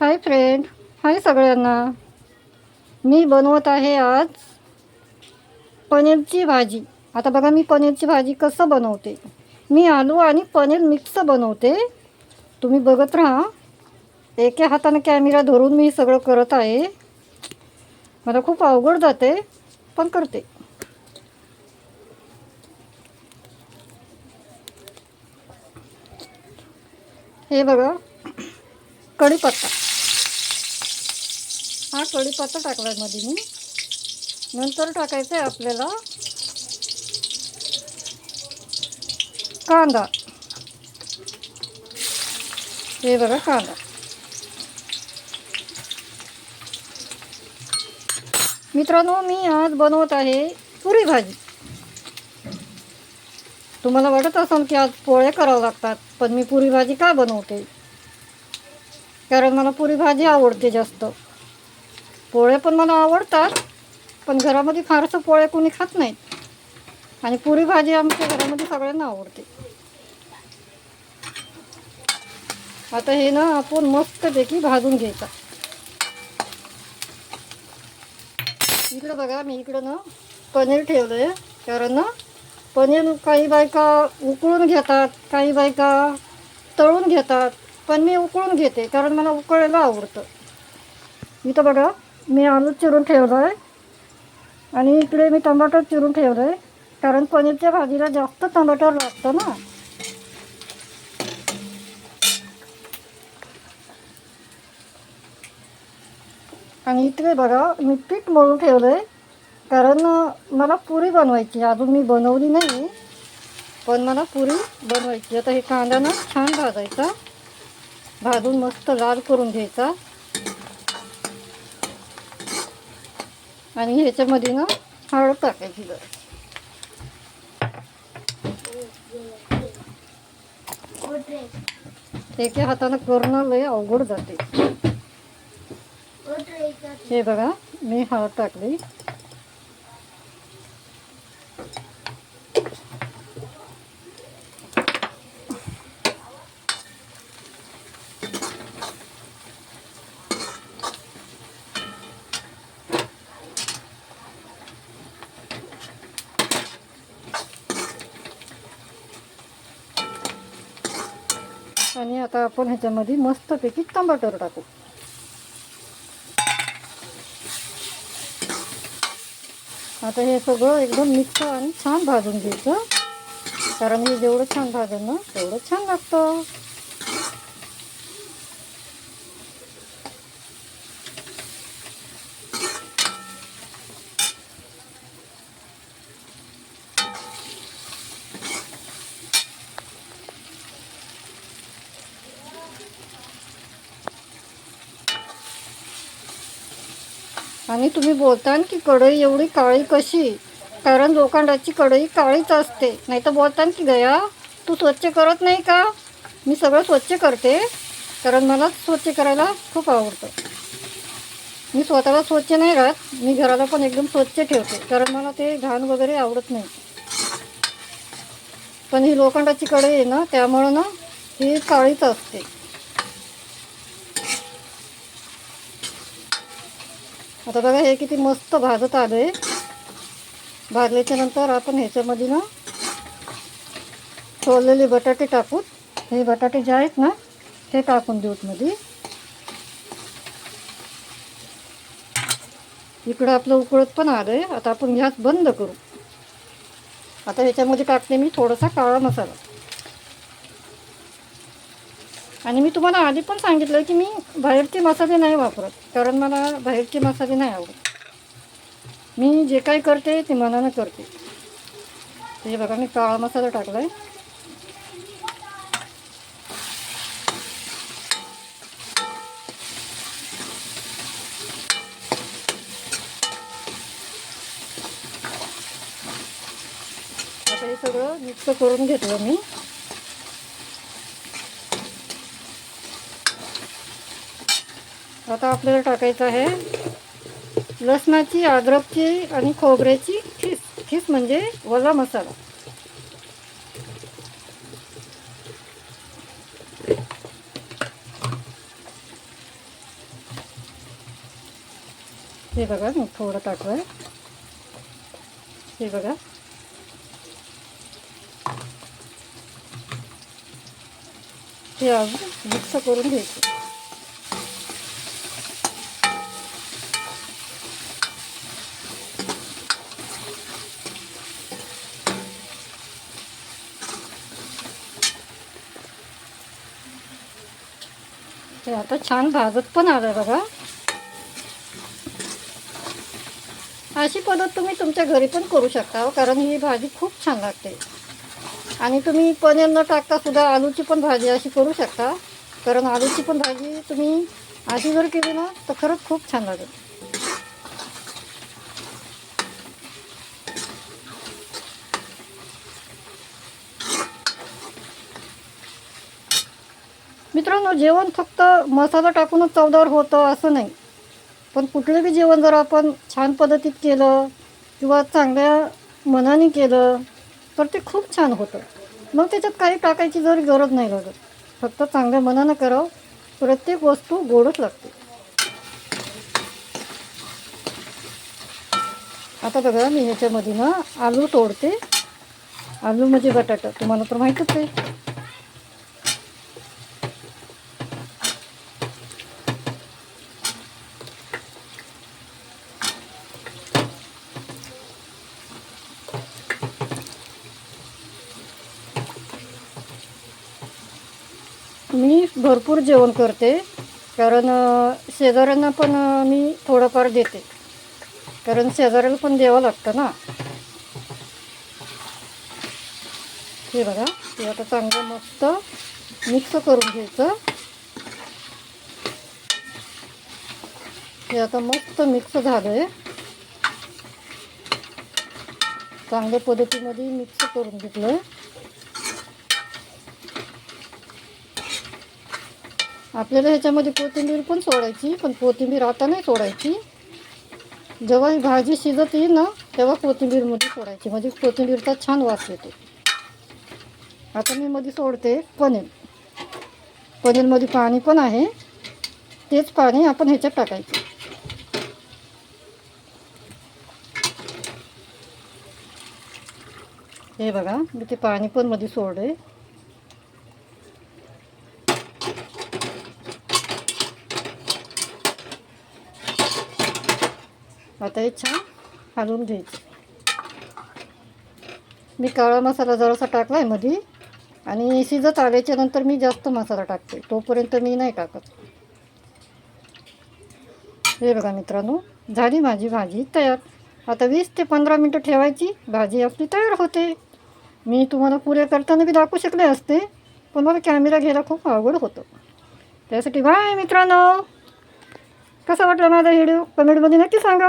Hi friend. हाय सगळ्यांना. मी बनवत आहे आज पनीरची भाजी. आता बघा मी पनीरची भाजी कसं बनवते. मी आलू आणि पनीर मिक्स बनवते. तुम्ही बघत राहा. एका हाताने कॅमेरा धरून मी सगळं करत आहे. मला खूप अवघड जाते पण करते. हे बघा. कढीपत्ता. हा कढीपत्ता टाकला आहे मध्ये मी. नंतर टाकायचं आहे आपल्याला कांदा. हे बघा कांदा. मित्रांनो मी आज बनवत आहे पुरी भाजी. तुम्हाला वाटत असेल की आज पोळ्या करावं लागतात पण मी पुरी भाजी का बनवते? कारण मला पुरी भाजी आवडते जास्त. पोळे पण मला आवडतात पण घरामध्ये फारसं पोळे कोणी खात नाहीत. आणि पुरी भाजी आमच्या घरामध्ये सगळ्यांना आवडते. आता हे ना आपण मस्तपैकी भाजून घ्यायचा. इकडं बघा मी इकडं ना पनीर ठेवलं आहे कारण ना पनीर काही बायका उकळून घेतात काही बायका तळून घेतात पण मी उकळून घेते कारण मला उकळायला आवडतं. मी तर बघा मी आलू चिरून ठेवलं आहे आणि इकडे मी टमाटर चिरून ठेवलं आहे कारण पनीरच्या भाजीला जास्त टमाटर लागतं ना. आणि इकडे बघा मी पीठ मळून ठेवलं आहे कारण मला पुरी बनवायची अजून मी बनवली नाही. पण मला पुरी बनवायची आता हे कांदा ना छान भाजायचा. भाजून मस्त लाल करून घ्यायचा. आणि ह्याच्यामध्ये ना हळद टाकायची एका हातानं करणं लय अवघड जाते. हे बघा मी हळद टाकली. आणि आता आपण ह्याच्यामध्ये मस्तपैकी टमाटर टाकू. आता हे सगळं एकदम मिक्स आणि छान भाजून घ्यायचं. कारण हे जेवढं छान भाजून ना तेवढं छान लागतं. आणि तुम्ही बोलतान की कढई एवढी काळी कशी? कारण लोखंडाची कढई काळीच असते. नाही तर बोलता की गया तू स्वच्छ करत नाही का? मी सगळं स्वच्छ करते. कारण मला स्वच्छ करायला खूप आवडतं. मी स्वतःला स्वच्छ नाही राहत. मी घराला पण एकदम स्वच्छ ठेवते. कारण मला ते घाण वगैरे आवडत नाही. पण ही लोखंडाची कढई आहे ना त्यामुळं ना ही काळीच असते. आता बघा हे किती मस्त भाजत आलं आहे भाजल्याच्या नंतर आपण ह्याच्यामध्ये ना सोललेले बटाटे टाकून हे बटाटे जे आहेत ना ते टाकून देऊत मध्ये. इकडं आपलं उकळत पण आलं आहे आता आपण गॅस बंद करू. आता ह्याच्यामध्ये टाकते मी थोडासा काळा मसाला. आणि मी तुम्हाला आधी पण सांगितलं की मी बाहेरचे मसाले नाही वापरत कारण मला बाहेरचे मसाले नाही आवडत. मी जे काही करते ते मनानं करते. हे बघा मी काळा मसाला टाकला आहे आता हे सगळं मिक्स करून घेतलं मी. आता आपल्याला टाकायचं आहे लसणाची अद्रकची आणि खोबऱ्याची खीस खीस म्हणजे वजा मसाला. हे बघा मी थोडं टाकवाय आहे हे बघा. हे अजून मिक्स करून घ्यायचं. ते आता छान भाजत पण आलं बघा. अशी पद्धत तुम्ही तुमच्या घरी पण करू शकता हो, कारण ही भाजी खूप छान लागते. आणि तुम्ही पनीर न टाकता सुद्धा आलूची पण भाजी अशी करू शकता. कारण आलूची पण भाजी तुम्ही अशी जर केली ना तर खरंच खूप छान लागेल. मित्रांनो जेवण फक्त मसाला टाकूनच चवदार होतं असं नाही. पण कुठलं बी जेवण जर आपण छान पद्धतीत केलं किंवा चांगल्या मनाने केलं तर ते खूप छान होतं. मग त्याच्यात काही टाकायची जरी गरज नाही लागत. फक्त चांगल्या मनानं करावं. प्रत्येक वस्तू गोडच लागते. आता बघा मी ह्याच्यामध्ये ना आलू तोडते. आलू म्हणजे बटाटा. तुम्हाला तर माहीतच आहे मी भरपूर जेवण करते. कारण शेजाऱ्यांना पण मी थोडंफार देते. कारण शेजाऱ्याला पण द्यावं लागतं ना. हे बघा हे आता चांगलं मस्त मिक्स करून घ्यायचं. हे आता मस्त मिक्स झालं आहे चांगल्या पद्धतीमध्ये मिक्स करून घेतलं आहे आपल्याला ह्याच्यामध्ये कोथिंबीर पण सोडायची पण कोथिंबीर आता नाही सोडायची. जेव्हा ही भाजी शिजत येईल ना तेव्हा कोथिंबीरमध्ये सोडायची. म्हणजे कोथिंबीरचा छान वास येतो. आता मी मध्ये सोडते पनीर. पनीरमध्ये पाणी पण आहे. तेच पाणी आपण ह्याच्यात टाकायचं. हे बघा मी ते पाणी पण मध्ये सोडे आता हे छान हलवून घ्यायचं. मी काळा मसाला जरासा टाकला आहे मध्ये आणि शिजत आल्याच्यानंतर मी जास्त मसाला टाकते. तोपर्यंत मी नाही टाकत. हे बघा मित्रांनो झाली माझी भाजी तयार. आता वीस ते पंधरा मिनटं ठेवायची. भाजी आपली तयार होते. मी तुम्हाला पुऱ्या करताना बी दाखवू शकले असते पण मला कॅमेरा घ्यायला खूप आवड होतं. त्यासाठी बाय मित्रांनो. कसा वाटला माझा व्हिडिओ? कमेंटमध्ये नक्की सांगा.